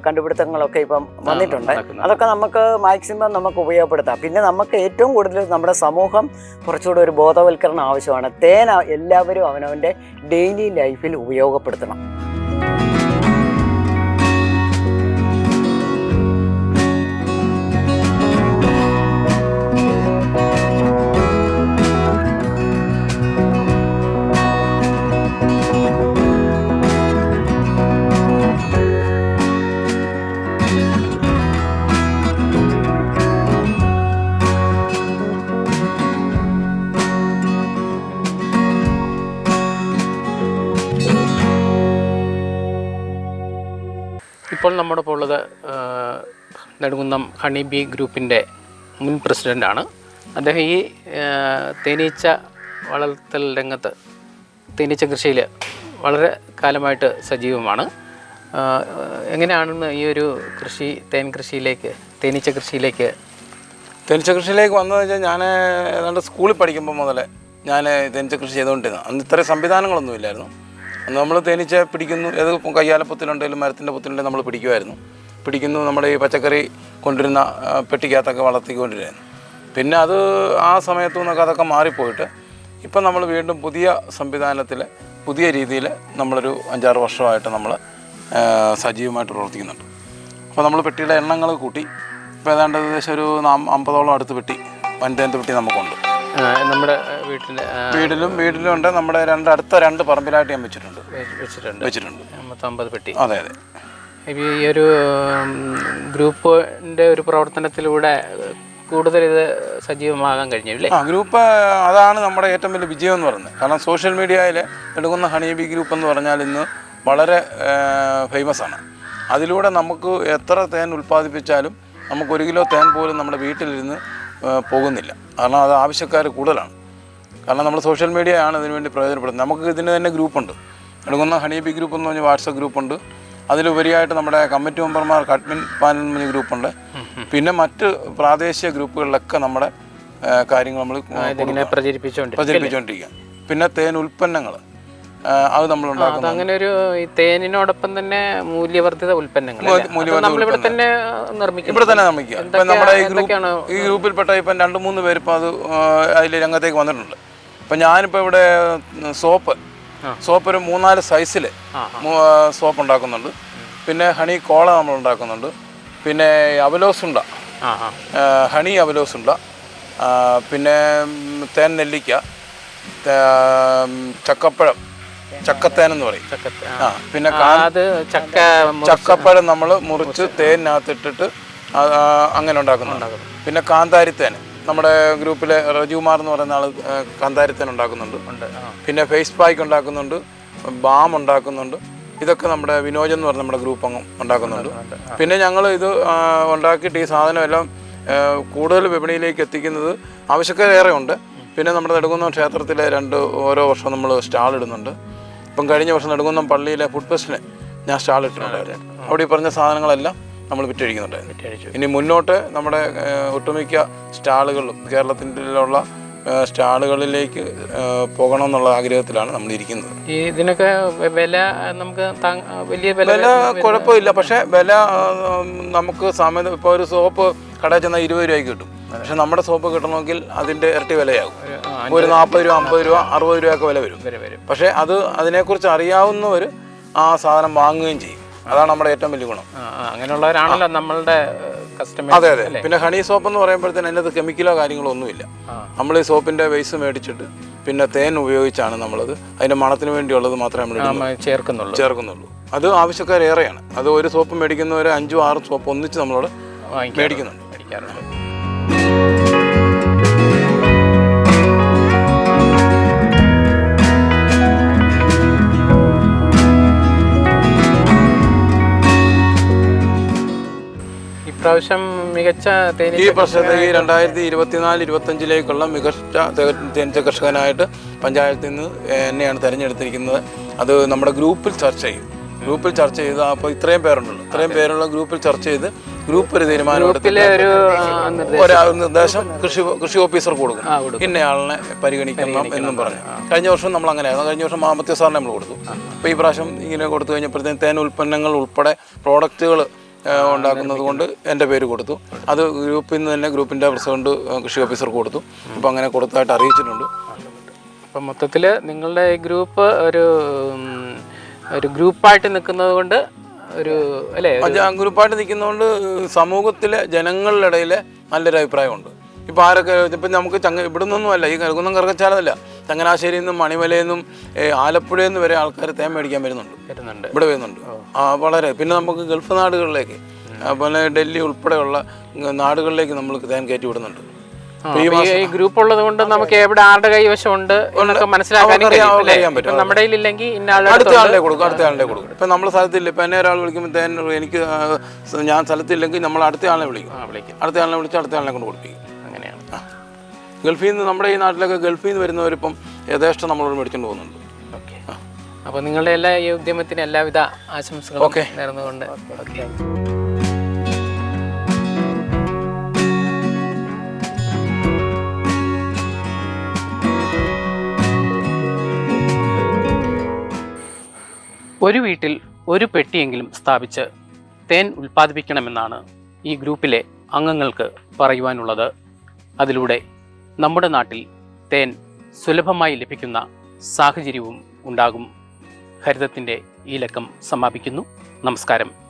കണ്ടുപിടുത്തങ്ങളൊക്കെ ഇപ്പം വന്നിട്ടുണ്ട്. അതൊക്കെ നമുക്ക് മാക്സിമം നമുക്ക് ഉപയോഗപ്പെടുത്താം. പിന്നെ നമുക്ക് ഏറ്റവും കൂടുതൽ നമ്മുടെ സമൂഹം കുറച്ചുകൂടെ ഒരു ബോധവൽക്കരണം ആവശ്യമാണ്. തേൻ എല്ലാവരും അവനവന്റെ ഡെയിലി ലൈഫിൽ ഉപയോഗപ്പെടുത്തണം. ഇപ്പോൾ നമ്മുടെ ഇപ്പോൾ ഉള്ളത് നെടുങ്കുന്നം ഹണി ബി ഗ്രൂപ്പിന്റെ മുൻ പ്രസിഡന്റാണ് അദ്ദേഹം ഈ തേനീച്ച വളർത്തൽ രംഗത്ത് തേനീച്ച കൃഷിയിൽ വളരെ കാലമായിട്ട് സജീവമാണ്. എങ്ങനെയാണെന്ന് ഈ ഒരു കൃഷി തേൻ കൃഷിയിലേക്ക് തേനീച്ച കൃഷിയിലേക്ക്? തേനീച്ച കൃഷിയിലേക്ക് വന്നതെന്ന് വെച്ചാൽ ഞാൻ ഏതാണ്ട് സ്കൂളിൽ പഠിക്കുമ്പോൾ മുതലേ ഞാൻ തേനീച്ച കൃഷി ചെയ്തുകൊണ്ടിരുന്നു അന്ന് ഇത്രയും സംവിധാനങ്ങളൊന്നും ഇല്ലായിരുന്നു. അന്ന് നമ്മൾ തേനീച്ച പിടിക്കുന്നു. ഏത് കയ്യാലപ്പത്തിലുണ്ടെങ്കിലും മരത്തിന്റെ പൊത്തിലുണ്ടെങ്കിലും നമ്മൾ പിടിക്കുമായിരുന്നു പിടിക്കുന്നു നമ്മുടെ ഈ പച്ചക്കറി കൊണ്ടിരുന്ന പെട്ടിക്കകത്തൊക്കെ വളർത്തിക്കൊണ്ടിരുന്നു പിന്നെ അത് ആ സമയത്തു നിന്നൊക്കെ അതൊക്കെ മാറിപ്പോയിട്ട് ഇപ്പം നമ്മൾ വീണ്ടും പുതിയ സംവിധാനത്തിൽ പുതിയ രീതിയിൽ നമ്മളൊരു അഞ്ചാറ് വർഷമായിട്ട് നമ്മൾ സജീവമായിട്ട് പ്രവർത്തിക്കുന്നുണ്ട്. അപ്പോൾ നമ്മൾ പെട്ടിയുടെ എണ്ണങ്ങൾ കൂട്ടി ഇപ്പോൾ ഏതാണ്ട് ഏകദേശം ഒരു അമ്പതോളം അടുത്ത് പെട്ടി വൻതേന്റെ പെട്ടി നമുക്കുണ്ട്. നമ്മുടെ വീട്ടിൽ വീട്ടിലും വീട്ടിലും ഉണ്ട്. നമ്മുടെ രണ്ട് അടുത്ത രണ്ട് പറമ്പിലായിട്ട് ഞാൻ വെച്ചിട്ടുണ്ട്. വെച്ചിട്ടുണ്ട്. വെച്ചിട്ടുണ്ട്. മൊത്തം അമ്പത് പെട്ടി. അതെ അതെ. ഈ ഒരു ഗ്രൂപ്പിന്റെ ഗ്രൂപ്പിന്റെ ഒരു പ്രവർത്തനത്തിലൂടെ കൂടുതൽ ഇത് സജീവമാകാൻ കഴിഞ്ഞു അല്ലേ? ആ ഗ്രൂപ്പ് അതാണ് നമ്മുടെ ഏറ്റവും വലിയ വിജയം എന്ന് പറയുന്നത്. കാരണം സോഷ്യൽ മീഡിയയിൽ എടുക്കുന്ന ഹണി ബി ഗ്രൂപ്പ് എന്ന് പറഞ്ഞാൽ ഇന്ന് വളരെ ഫേമസ് ആണ്. അതിലൂടെ നമുക്ക് എത്ര തേൻ ഉൽപ്പാദിപ്പിച്ചാലും നമുക്ക് ഒരു കിലോ തേൻ പോലും നമ്മുടെ വീട്ടിലിരുന്ന് പോകുന്നില്ല. കാരണം അത് ആവശ്യക്കാർ കൂടുതലാണ്. കാരണം നമ്മൾ സോഷ്യൽ മീഡിയയാണ് ആണ് ഇതിനു വേണ്ടി പ്രയോജനപ്പെടുന്നത്. നമുക്ക് ഇതിന് തന്നെ ഗ്രൂപ്പുണ്ട് എടുക്കുന്ന ഹണി ബി ഗ്രൂപ്പ് എന്ന് പറഞ്ഞ വാട്സപ്പ് ഗ്രൂപ്പുണ്ട് അതിലുപരിയായിട്ട് നമ്മുടെ കമ്മിറ്റി മെമ്പർമാർക്ക് അഡ്മിൻ പാനൽ എന്ന് പറഞ്ഞ ഗ്രൂപ്പുണ്ട് പിന്നെ മറ്റ് പ്രാദേശിക ഗ്രൂപ്പുകളിലൊക്കെ നമ്മുടെ കാര്യങ്ങൾ നമ്മൾ പ്രചരിപ്പിച്ചുകൊണ്ടിരിക്കുക. പിന്നെ തേൻ ഉൽപ്പന്നങ്ങൾ. അത് നമ്മൾ ഉണ്ടാക്കുന്നത് അതങ്ങനെ ഒരു തേനിനോടൊപ്പം തന്നെ മൂല്യവർദ്ധിത ഉൽപ്പന്നങ്ങൾ നമ്മളിവിടെ തന്നെ നിർമ്മിക്കും ഇവിടെ തന്നെ നിർമ്മിക്കുക. ഇപ്പം നമ്മുടെ ഈ ഗ്രൂപ്പ് ഈ ഗ്രൂപ്പിൽപ്പെട്ട ഇപ്പം രണ്ട് മൂന്ന് പേര് ഇപ്പം അത് അതിൽ രംഗത്തേക്ക് വന്നിട്ടുണ്ട്. ഇപ്പം ഞാനിപ്പോൾ ഇവിടെ സോപ്പ്. സോപ്പ് ഒരു മൂന്നാൽ സൈസിൽ സോപ്പ് ഉണ്ടാക്കുന്നുണ്ട്. പിന്നെ ഹണി കോള നമ്മൾ ഉണ്ടാക്കുന്നുണ്ട്. പിന്നെ അവലോസുണ്ട ഹണി അവലോസുണ്ട പിന്നെ തേൻ നെല്ലിക്ക ചക്കപ്പഴം. ചക്കത്തേൻ എന്ന് പറയും. ആ. പിന്നെ അത് ചക്ക ചക്കപ്പഴം നമ്മൾ മുറിച്ച് തേനിനകത്തിട്ടിട്ട് അങ്ങനെ ഉണ്ടാക്കുന്നുണ്ട് പിന്നെ കാന്താരിത്തേൻ. നമ്മുടെ ഗ്രൂപ്പിലെ റജുമാർ എന്ന് പറയുന്ന ആൾ കാന്താരിത്തേൻ ഉണ്ടാക്കുന്നുണ്ട്. ഉണ്ട് പിന്നെ ഫേസ് പാക്ക് ഉണ്ടാക്കുന്നുണ്ട്. ബാം ഉണ്ടാക്കുന്നുണ്ട്. ഇതൊക്കെ നമ്മുടെ വിനോജ് എന്ന് പറഞ്ഞ നമ്മുടെ ഗ്രൂപ്പ് അംഗം ഉണ്ടാക്കുന്നുണ്ട്. പിന്നെ ഞങ്ങൾ ഇത് ഉണ്ടാക്കിയിട്ട് ഈ സാധനം എല്ലാം കൂടുതൽ വിപണിയിലേക്ക് എത്തിക്കുന്നത് ആവശ്യക്കാരേറെ ഉണ്ട് പിന്നെ നമ്മുടെ നെടുങ്കുന്നം ക്ഷേത്രത്തിലെ രണ്ട് ഓരോ വർഷം നമ്മൾ സ്റ്റാൾ ഇടുന്നുണ്ട്. ഇപ്പം കഴിഞ്ഞ വർഷം നെടുങ്കുന്നം പള്ളിയിലെ ഫുഡ് ഫെസ്റ്റിന് ഞാൻ സ്റ്റാൾ ഇട്ടിട്ടുണ്ടായിരുന്നു. അവിടെ ഈ പറഞ്ഞ സാധനങ്ങളെല്ലാം നമ്മൾ വിറ്റഴിക്കുന്നുണ്ടായിരുന്നു. ഇനി മുന്നോട്ട് നമ്മുടെ ഒട്ടുമിക്ക സ്റ്റാളുകളിലും കേരളത്തിലുള്ള ഏഹ്, സ്റ്റാളുകളിലേക്ക് പോകണം എന്നുള്ള ആഗ്രഹത്തിലാണ് നമ്മൾ ഇരിക്കുന്നത് ഇതിനൊക്കെ വില നമുക്ക് വലിയ വില വില കുഴപ്പമില്ല. പക്ഷേ വില നമുക്ക് സമയം ഇപ്പോൾ ഒരു സോപ്പ് കടയിൽ ചെന്നാൽ ഇരുപത് രൂപയ്ക്ക് കിട്ടും. പക്ഷെ നമ്മുടെ സോപ്പ് കിട്ടണമെങ്കിൽ അതിന്റെ ഇരട്ടി വിലയാകും. ഒരു നാൽപ്പത് രൂപ അമ്പത് രൂപ അറുപത് രൂപയൊക്കെ വില വരും. പക്ഷേ അത് അതിനെക്കുറിച്ച് അറിയാവുന്നവർ ആ സാധനം വാങ്ങുകയും ചെയ്യും. അതാണ് നമ്മുടെ ഏറ്റവും വലിയ ഗുണം. അങ്ങനെയുള്ളവരാണല്ലോ നമ്മളുടെ കസ്റ്റമർ അതെ അതെ. പിന്നെ ഹണി സോപ്പ് എന്ന് പറയുമ്പോഴത്തേന് അതിനകത്ത് കെമിക്കലോ കാര്യങ്ങളോ ഒന്നുമില്ല. നമ്മൾ ഈ സോപ്പിന്റെ വേസ് മേടിച്ചിട്ട് പിന്നെ തേൻ ഉപയോഗിച്ചാണ് നമ്മളത്. അതിന്റെ മണത്തിന് വേണ്ടിയുള്ളത് മാത്രമേ നമ്മൾ ചേർക്കുന്നുള്ളൂ. ചേർക്കുന്നുള്ളൂ. അത് ആവശ്യക്കാരേറെയാണ്. അത് ഒരു സോപ്പ് മേടിക്കുന്നവർ അഞ്ചും ആറും സോപ്പ് ഒന്നിച്ച് നമ്മളോട്. മേടിക്കുന്നുണ്ട്. മേടിക്കാറുണ്ട്. ഇപ്രാവശ്യം മികച്ച ഈ തേനീച്ച വർഷത്തെ ഈ രണ്ടായിരത്തി ഇരുപത്തിനാല് ഇരുപത്തഞ്ചിലേക്കുള്ള മികച്ച തേനീച്ച കർഷകനായിട്ട് പഞ്ചായത്തിൽ നിന്ന് എന്നെയാണ് തിരഞ്ഞെടുത്തിരിക്കുന്നത്. അത് നമ്മുടെ ഗ്രൂപ്പിൽ ചർച്ച ചെയ്യും. ഗ്രൂപ്പിൽ ചർച്ച ചെയ്ത് അപ്പോൾ ഇത്രയും പേരുണ്ടല്ലോ. ഇത്രയും പേരുള്ള ഗ്രൂപ്പിൽ ചർച്ച ചെയ്ത് ഗ്രൂപ്പ് ഒരു തീരുമാനം ഒരു നിർദ്ദേശം കൃഷി കൃഷി ഓഫീസർ കൊടുക്കും. ഇന്നയാളിനെ പരിഗണിക്കണം എന്നും പറഞ്ഞു. കഴിഞ്ഞ വർഷം നമ്മൾ അങ്ങനെയായിരുന്നു. കഴിഞ്ഞ വർഷം മാമത്യ സാറിനെ നമ്മൾ കൊടുത്തു. അപ്പോൾ ഈ പ്രാവശ്യം ഇങ്ങനെ കൊടുത്തു കഴിഞ്ഞപ്പോഴത്തേക്കും തേൻ ഉൽപ്പന്നങ്ങൾ ഉൾപ്പെടെ പ്രോഡക്റ്റുകൾ ഉണ്ടാക്കുന്നത് കൊണ്ട് എന്റെ പേര് കൊടുത്തു. അത് ഗ്രൂപ്പിൽ നിന്ന് തന്നെ ഗ്രൂപ്പിന്റെ പ്രസിഡന്റ് കൃഷി ഓഫീസർ കൊടുത്തു. അപ്പോൾ അങ്ങനെ കൊടുത്തായിട്ട് അറിയിച്ചിട്ടുണ്ട്. അപ്പം മൊത്തത്തിൽ നിങ്ങളുടെ ഈ ഗ്രൂപ്പ് ഒരു ഒരു ഗ്രൂപ്പായിട്ട് നിൽക്കുന്നത് കൊണ്ട് ഒരു അല്ലേ? ഗ്രൂപ്പായിട്ട് നിൽക്കുന്നതുകൊണ്ട് സമൂഹത്തിലെ ജനങ്ങളുടെ ഇടയിൽ നല്ലൊരു അഭിപ്രായമുണ്ട്. ഇപ്പോൾ ആരൊക്കെ ഇപ്പം നമുക്ക് ചങ്ങ ഇവിടെ നിന്നൊന്നും അല്ല ഈ കരുകുന്നം കറക്കച്ചാലല്ല ചങ്ങനാശ്ശേരിയിൽ നിന്നും മണിമലയിൽ നിന്നും ആലപ്പുഴയിൽ നിന്ന് വരെ ആൾക്കാർ തേൻ മേടിക്കാൻ വരുന്നുണ്ട്. വരുന്നുണ്ട്. ഇവിടെ വരുന്നുണ്ട്. ആ വളരെ. പിന്നെ നമുക്ക് ഗൾഫ് നാടുകളിലേക്ക് അതുപോലെ ഡൽഹി ഉൾപ്പെടെയുള്ള നാടുകളിലേക്ക് നമ്മൾ തേൻ കയറ്റി വിടുന്നുണ്ട്. ഈ ഗ്രൂപ്പ് ഉള്ളത് കൊണ്ട് നമുക്ക് എവിടെ ആരുടെ കൈവശം ഉണ്ട്. മനസ്സിലാക്കാൻ നമ്മുടെ ഇല്ലെങ്കിൽ ആളുടെ അടുത്ത. ആളിനെ കൊടുക്കും അടുത്ത ആളിനെ കൊടുക്കും. ഇപ്പം നമ്മുടെ സ്ഥലത്തില്ല. ഇപ്പൊ എന്നെ ഒരാൾ വിളിക്കുമ്പോൾ തേൻ എനിക്ക് ഞാൻ സ്ഥലത്തില്ലെങ്കിൽ നമ്മൾ അടുത്ത ആളിനെ വിളിക്കും. അടുത്ത ആളിനെ വിളിച്ച് അടുത്ത ആളിനെ കൊണ്ട് കൊടുപ്പിക്കും. ഗൾഫിൽ നിന്ന് നമ്മുടെ ഈ നാട്ടിലൊക്കെ ഗൾഫിൽ നിന്ന് വരുന്നവരിപ്പം യഥേഷ്ടം നമ്മളോട് മേടിച്ചുകൊണ്ട് പോകുന്നുണ്ട്. അപ്പോൾ നിങ്ങളുടെ എല്ലാ ഈ ഉദ്യമത്തിന് എല്ലാവിധ ആശംസകളും. നേർന്നുകൊണ്ട്. ഓക്കെ. ഒരു വീട്ടിൽ ഒരു പെട്ടിയെങ്കിലും സ്ഥാപിച്ച് തേൻ ഉൽപ്പാദിപ്പിക്കണമെന്നാണ് ഈ ഗ്രൂപ്പിലെ അംഗങ്ങൾക്ക് പറയുവാനുള്ളത്. അതിലൂടെ നമ്മുടെ നാട്ടിൽ തേൻ സുലഭമായി ലഭിക്കുന്ന സാഹചര്യവും ഉണ്ടാകും. ഹരിതത്തിന്റെ ഈ ലക്കം സമാപിക്കുന്നു. നമസ്കാരം.